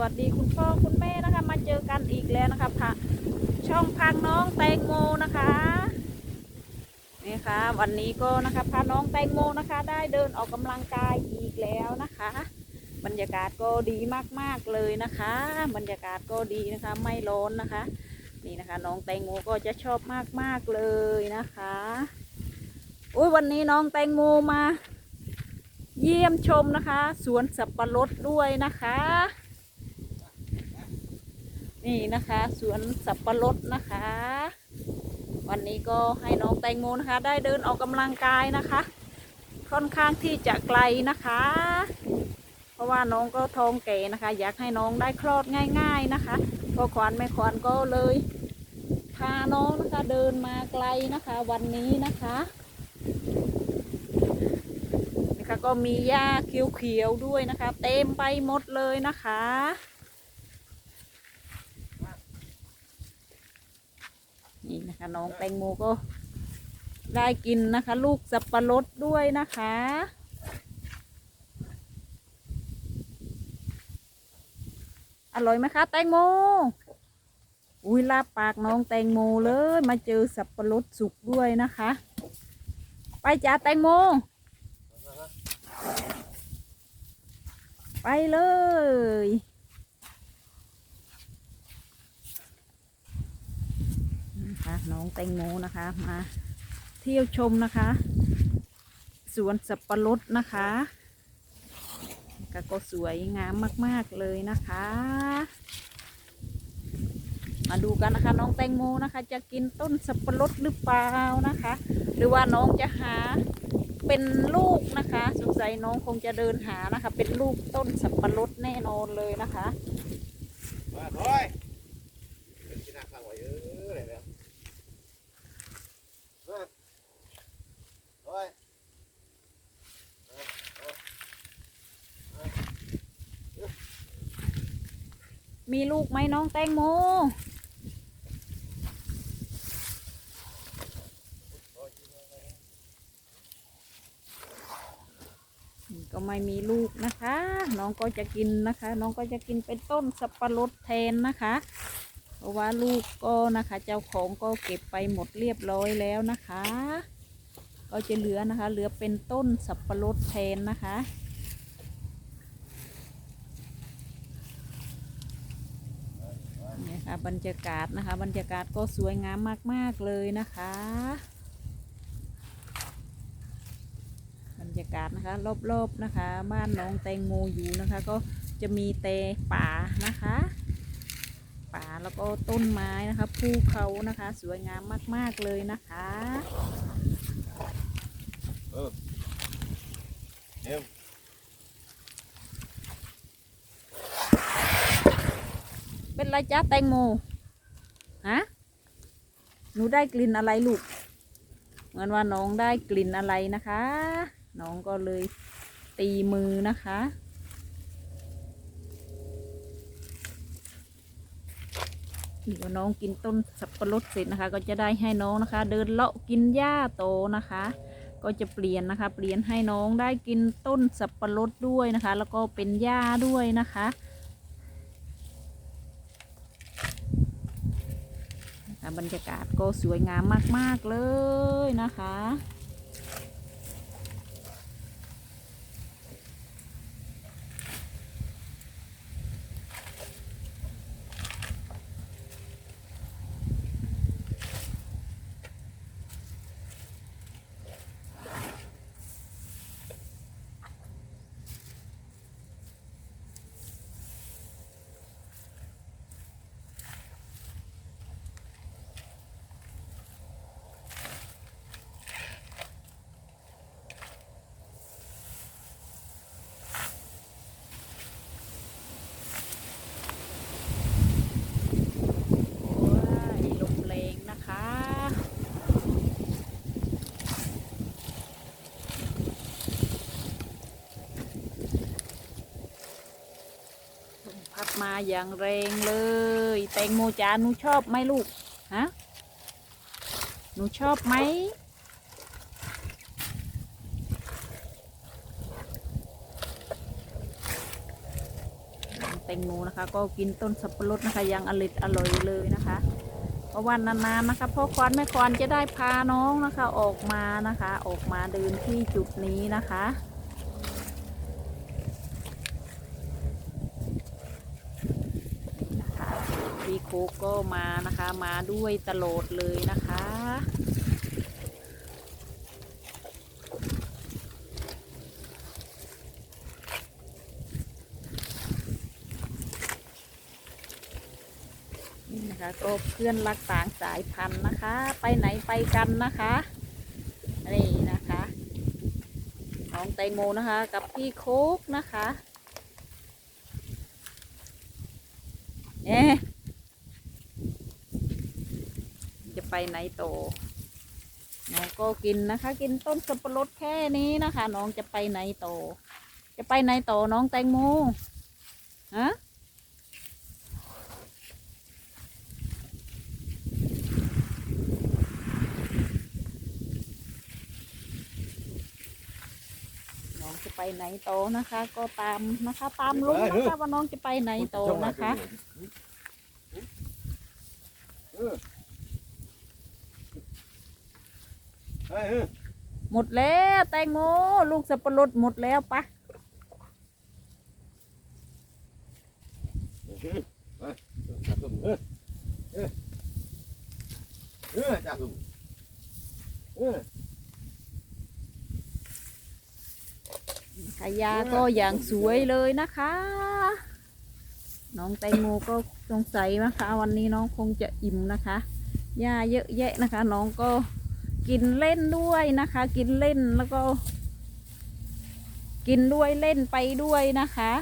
วัสดีคุณพ่อคุณแม่นะคะ มาเจอกันอีกแล้วนะคะค่ะช่องพังน้องแตงโมนะคะนี่ค่ะ วันนี้ก็นะคะพาน้องแตงโมนะคะ ได้เดินออกกำลังกายอีกแล้วนะคะ บรรยากาศก็ดีมากๆเลยนะคะ บรรยากาศก็ดีนะคะ ไม่ร้อนนะคะ นี่นะคะ น้องแตงโมก็จะชอบมากๆเลยนะคะอุ้ยวันนี้น้องแตงโมมาเยี่ยมชมนะคะ สวนสับปะรดด้วยนะคะ นี่นะคะ สวนสับปะรดนะคะ วันนี้ก็ให้น้องแตงโมนะคะ ได้เดินออกกำลังกายนะคะ ค่อนข้างที่จะไกลนะคะ เพราะว่าน้องก็ท้องแก่นะคะ อยากให้น้องได้คลอดง่าย ๆนะคะก็ควานแม่ควานก็เลยพาน้องนะคะเดินมาไกลนะคะ วันนี้นะคะนะคะก็มีหญ้าเขียวๆด้วยนะคะ เต็มไปหมดเลยนะคะ นี่นะคะน้องแตงโมก็ได้กินนะคะ ลูกสับปะรดด้วยนะคะ อร่อยไหมคะ แตงโม อุ้ยลาบปากน้องแตงโมเลย มาเจอสับปะรดสุกด้วยนะคะ ไปจ้าแตงโม ไปเลย น้องแตงโมนะคะมาเที่ยวชมนะคะ สวนสับปะรดนะคะก็ก็สวยงามมาก ๆ เลยนะคะ มาดูกันนะคะ น้องแตงโมนะคะ จะกินต้นสับปะรดหรือเปล่านะคะ หรือว่าน้องจะหาเป็นลูกนะคะ สงสัยน้องคงจะเดินหานะคะ เป็นลูกต้นสับปะรดแน่นอนเลยนะคะมาถอยเป็นที่น่าฟังไว้เอออะไรแล้วมาถอย มีลูกไหมน้องแตงโม ก็ไม่มีลูกนะคะ น้องก็จะกินนะคะ น้องก็จะกินเป็นต้นสับปะรดแทนนะคะ เพราะว่าลูกก็นะคะ เจ้าของก็เก็บไปหมดเรียบร้อยแล้วนะคะ ก็จะเหลือนะคะ เหลือเป็นต้นสับปะรดแทนนะคะ นี่ค่ะ บรรยากาศนะคะ บรรยากาศก็สวยงามมาก ๆ เลยนะคะ บรรยากาศนะคะ รอบๆนะคะ บ้านน้องแตงโมอยู่นะคะ ก็จะมีแต่ป่านะคะ ป่าแล้วก็ต้นไม้นะคะภูเขานะคะ สวยงามมาก ๆ เลยนะคะเออเอ เป็นไรจ้าแตงโมฮะหนูได้กลิ่นอะไรลูก เหมือนว่าน้องได้กลิ่นอะไรนะคะ น้องก็เลยตีมือนะคะเดี๋ยวน้องกินต้นสับปะรดเสร็จนะคะ ก็จะได้ให้น้องนะคะ เดินเลาะกินหญ้าโตนะคะ ก็จะเปลี่ยนนะคะ เปลี่ยนให้น้องได้กินต้นสับปะรดด้วยนะคะ แล้วก็เป็นหญ้าด้วยนะคะ นะคะ บรรยากาศก็สวยงามมาก ๆ เลยนะคะ ว้ายลมแรงนะคะ ลมพัดมา อย่างแรงเลย แตงโมจาหนูชอบไหมลูกฮะหนูชอบไหมแตงโมนะคะ ก็กินต้นสับปะรดนะคะยังอร่อยอร่อยเลยนะคะเพราะวันนานๆนะคะพ่อควานแม่ควานจะได้พาน้องนะคะออกมานะคะ ออกมาเดินที่จุดนี้นะคะ พี่โคกก็มานะคะ มาด้วยตลอดเลยนะคะ นี่นะคะก็เพื่อนรักต่างสายพันธุ์นะคะ ไปไหนไปกันนะคะนี่นะคะน้องแตงโมนะคะ กับพี่โคกนะคะเอ๊ะจะ ไปไหนโตอน้องก็กินนะคะ กินต้นสับปะรดแค่นี้นะคะ น้องจะไปไหนโตอจะไปไหนโตอน้องแตงโมฮะน้องจะไปไหนโตนะคะ ก็ตามนะคะ ตามลุ้นนะคะว่าน้องจะไปไหนโตนะคะ เฮ้ยเฮ้ย หมดแล้วแตงโมลูกสับปะรดหมดแล้วปะเออจับตุ่มเออขยาก็อย่างสวยเลยนะคะ น้องแตงโมก็สงสัยนะคะ วันนี้น้องคงจะอิ่มนะคะยาเยอะแยะนะคะ น้องก็ กินเล่นด้วยนะคะ กินเล่นแล้วก็ กินด้วยเล่นไปด้วยนะคะ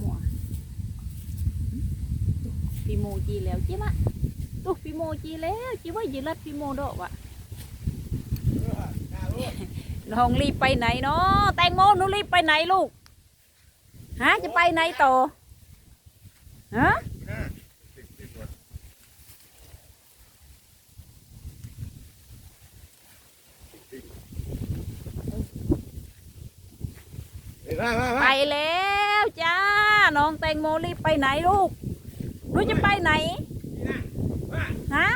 มั่ว ปีโมจีแล้วจิมะตุกปีโมจีแล้วจิว่ายืรัดปีโมดอกวะน้องรีบไปไหนเนาะแตงโมหนูรีบไปไหนลูกฮะจะไปไหนต่อฮะไปแล้วจ้า น้องแตงโมรีบไปไหนลูก หนูจะไปไหนฮะ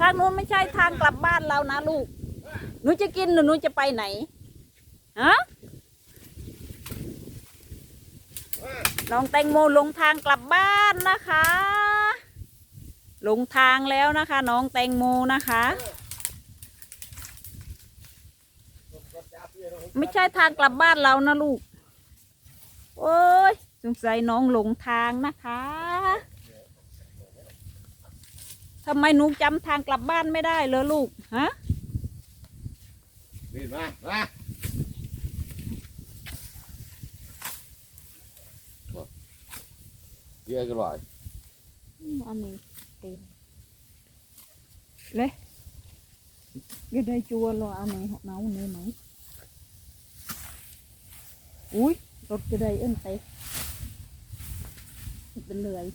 ทางนู้นไม่ใช่ทางกลับบ้านเรานะลูก หนูจะกินหรือหนูจะไปไหน ฮะ น้องแตงโมลงทางกลับบ้านนะคะ ลงทางแล้วนะคะ น้องแตงโมนะคะ ไม่ใช่ทางกลับบ้านเรานะลูก โอ้ย สงสัยน้องหลงทางนะคะทำไมหนูจำทางกลับบ้านไม่ได้เลยลูกฮะนี่มามาเยอะกันหน่อยอันนี้เต็มเลยก็ได้จัวรอเอาไหนเนาไหนไหนอุ้ยรถจะได้เอิ้นไปเป็ นเลย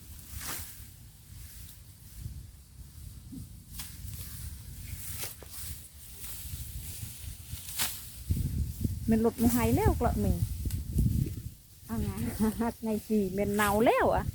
มันรถมันหายแล้วกละมีอ่างหักไงสีมันเนาแล้วอะ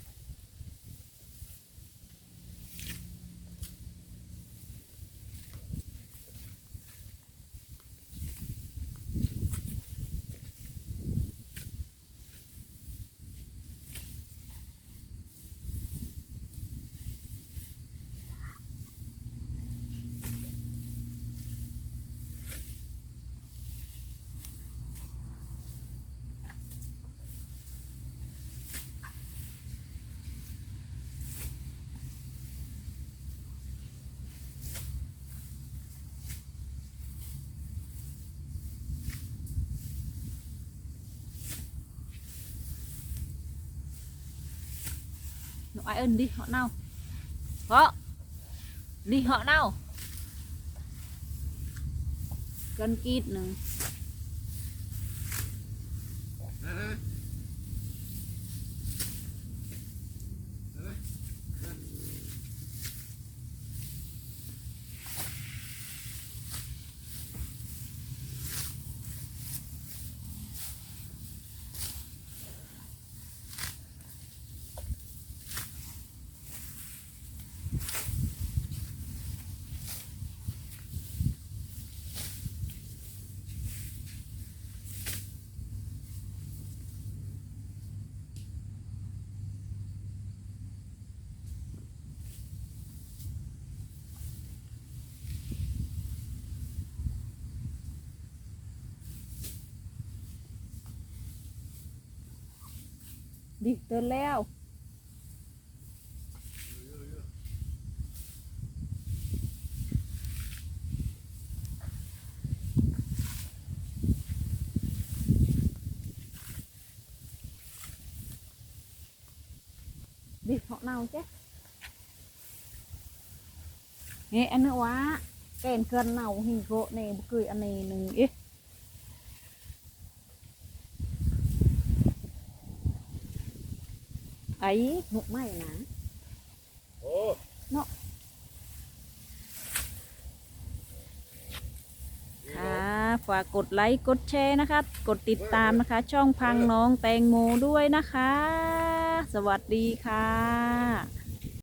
ai ơn đi họ nào? Họ. Đi họ nào? Cần kít nữa. ดิกเติอนแล้วดิเหาะเน่าเจ๊เฮ้อันนี้ว่าเกนเกินเน่าหิโกเนี่ยบุกยอันนี้หนึ่งเอ๊ะ ค่ะฝากกดไลค์กดแชร์นะคะ กดติดตามนะคะ ช่องพังน้องแตงโมด้วยนะคะ สวัสดีค่ะ